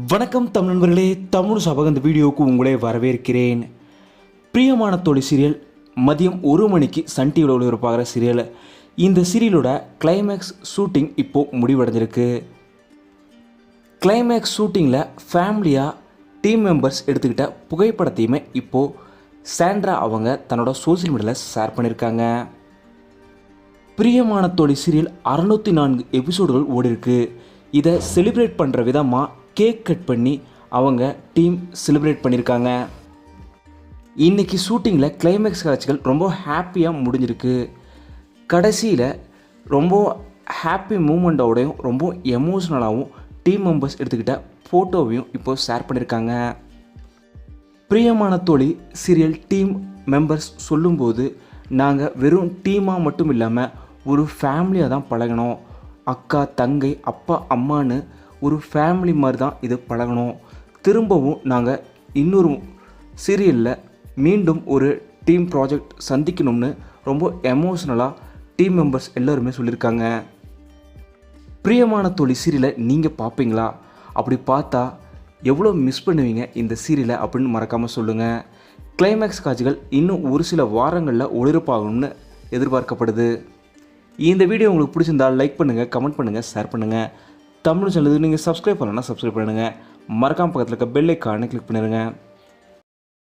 வணக்கம் தமிழ் நண்பர்களே தமிழ் சபக இந்த வீடியோவுக்கு உங்களே வரவேற்கிறேன். பிரியமான தொழில் சீரியல் மதியம் ஒரு மணிக்கு சன் டிவியில் ஒளிபரப்பாகிற சீரியல். இந்த சீரியலோட கிளைமேக்ஸ் ஷூட்டிங் இப்போது முடிவடைஞ்சிருக்கு. கிளைமேக்ஸ் ஷூட்டிங்கில் ஃபேமிலியாக டீம் மெம்பர்ஸ் எடுத்துக்கிட்ட புகைப்படத்தையுமே இப்போது சாண்ட்ரா அவங்க தன்னோட சோஷியல் மீடியாவில் ஷேர் பண்ணியிருக்காங்க. பிரியமான தொழில் சீரியல் அறுநூற்றி நான்கு எபிசோடுகள் ஓடிருக்கு இதை செலிப்ரேட் பண்ணுற விதமாக கேக் கட் பண்ணி அவங்க டீம் செலிப்ரேட் பண்ணியிருக்காங்க. இன்றைக்கி ஷூட்டிங்கில் கிளைமேக்ஸ் காட்சிகள் ரொம்ப ஹாப்பியாக முடிஞ்சிருக்கு. கடைசியில் ரொம்ப ஹாப்பி மூமெண்ட்டோடையும் ரொம்ப எமோஷ்னலாகவும் டீம் மெம்பர்ஸ் எடுத்துக்கிட்ட ஃபோட்டோவையும் இப்போ ஷேர் பண்ணியிருக்காங்க. பிரியமான தோழி சீரியல் டீம் மெம்பர்ஸ் சொல்லும்போது நாங்கள் வெறும் டீமாக மட்டும் இல்லாமல் ஒரு ஃபேமிலியாக தான் பழகினோம் அக்கா தங்கை அப்பா அம்மான்னு ஒரு ஃபேமிலி மாதிரி தான் இது பழகணும். திரும்பவும் நாங்கள் இன்னொரு சீரியலில் மீண்டும் ஒரு டீம் ப்ராஜெக்ட் சந்திக்கணும்னு ரொம்ப எமோஷ்னலாக டீம் மெம்பர்ஸ் எல்லோருமே சொல்லியிருக்காங்க. பிரியமான தொழில் சீரியலை நீங்கள் பார்ப்பீங்களா அப்படி பார்த்தா எவ்வளோ மிஸ் பண்ணுவீங்க இந்த சீரியலை அப்படின்னு மறக்காமல் சொல்லுங்கள் கிளைமேக்ஸ் காட்சிகள் இன்னும் ஒரு சில வாரங்களில் ஒளிரப்பாகணும்னு எதிர்பார்க்கப்படுது. இந்த வீடியோ உங்களுக்கு பிடிச்சிருந்தா லைக் பண்ணுங்கள் கமெண்ட் பண்ணுங்கள் ஷேர் பண்ணுங்கள் தமிழ் சேனலுக்கு நீங்கள் சப்ஸ்கிரைப் பண்ணலன்னா சப்ஸ்கிரைப் பண்ணுங்கள் மறக்காம பக்கத்தில் இருக்க பெல் ஐக்கானை கிளிக் பண்ணிடுங்க.